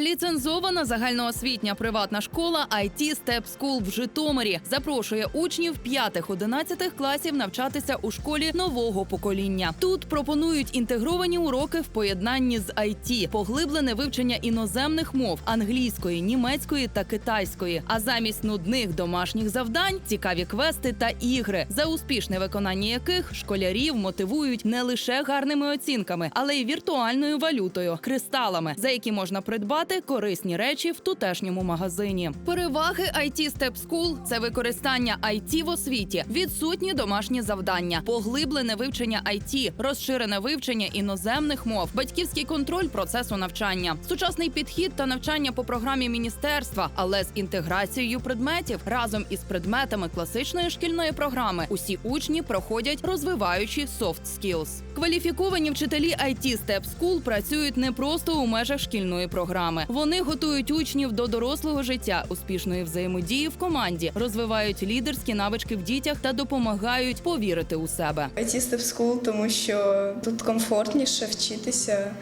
Ліцензована загальноосвітня приватна школа IT Step School в Житомирі запрошує учнів 5-11 класів навчатися у школі нового покоління. Тут пропонують інтегровані уроки в поєднанні з IT, поглиблене вивчення іноземних мов англійської, німецької та китайської. А замість нудних домашніх завдань цікаві квести та ігри, за успішне виконання яких школярів мотивують не лише гарними оцінками, але й віртуальною валютою кристалами, за які можна придбати корисні речі в тутешньому магазині. Переваги IT Step School – це використання IT в освіті, відсутні домашні завдання, поглиблене вивчення IT, розширене вивчення іноземних мов, батьківський контроль процесу навчання, сучасний підхід та навчання по програмі міністерства, але з інтеграцією предметів разом із предметами класичної шкільної програми. Усі учні проходять розвиваючі soft skills. Кваліфіковані вчителі IT Step School працюють не просто у межах шкільної програми. Вони готують учнів до дорослого життя, успішної взаємодії в команді, розвивають лідерські навички в дітях та допомагають повірити у себе. IT Step School, тому що тут комфортніше вчитися,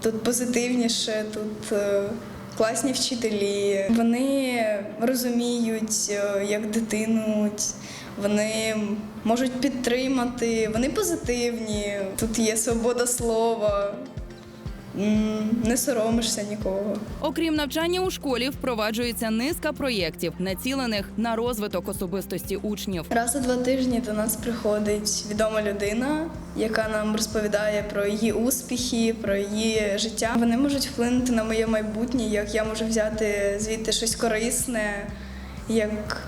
тут позитивніше, тут е, класні вчителі. Вони розуміють, е, як дитину, вони можуть підтримати, вони позитивні. Тут є свобода слова, не соромишся нікого. Окрім навчання у школі, впроваджується низка проєктів, націлених на розвиток особистості учнів. Раз у два тижні до нас приходить відома людина, яка нам розповідає про її успіхи, про її життя. Вони можуть вплинути на моє майбутнє, як я можу взяти звідти щось корисне, як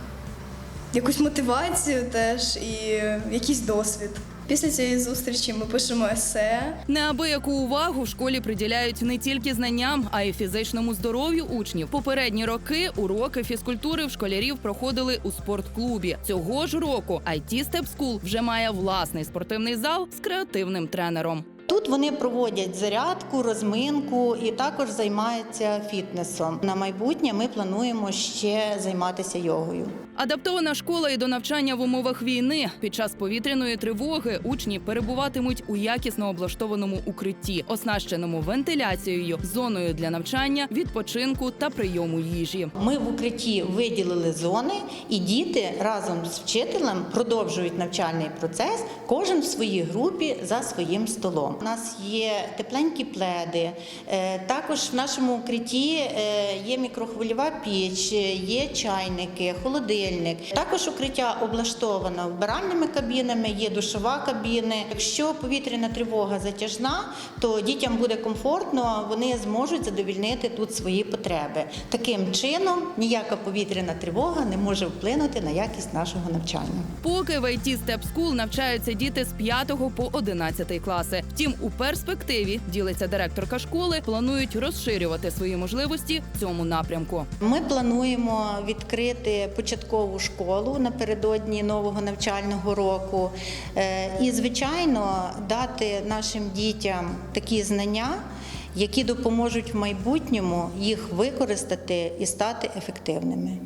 якусь мотивацію теж і якийсь досвід. Після цієї зустрічі ми пишемо есе. Неабияку увагу в школі приділяють не тільки знанням, а й фізичному здоров'ю учнів. Попередні роки уроки фізкультури в школярів проходили у спортклубі. Цього ж року IT Step School вже має власний спортивний зал з креативним тренером. Тут вони проводять зарядку, розминку і також займаються фітнесом. На майбутнє ми плануємо ще займатися йогою. Адаптована школа і до навчання в умовах війни. Під час повітряної тривоги учні перебуватимуть у якісно облаштованому укритті, оснащеному вентиляцією, зоною для навчання, відпочинку та прийому їжі. Ми в укритті виділили зони, і діти разом з вчителем продовжують навчальний процес, кожен в своїй групі за своїм столом. У нас є тепленькі пледи. е, Також в нашому укритті е, є мікрохвильова піч, е, є чайники, холодильник. Також укриття облаштовано вбиральними кабінами, є душова кабіни. Якщо повітряна тривога затяжна, то дітям буде комфортно, вони зможуть задовільнити тут свої потреби. Таким чином ніяка повітряна тривога не може вплинути на якість нашого навчання. Поки в IT Step School навчаються діти з 5 по 11 класи. Втім, у перспективі ділиться директорка школи, планують розширювати свої можливості в цьому напрямку. Ми плануємо відкрити початкову школу напередодні нового навчального року Е, і, звичайно, дати нашим дітям такі знання, які допоможуть в майбутньому їх використати і стати ефективними.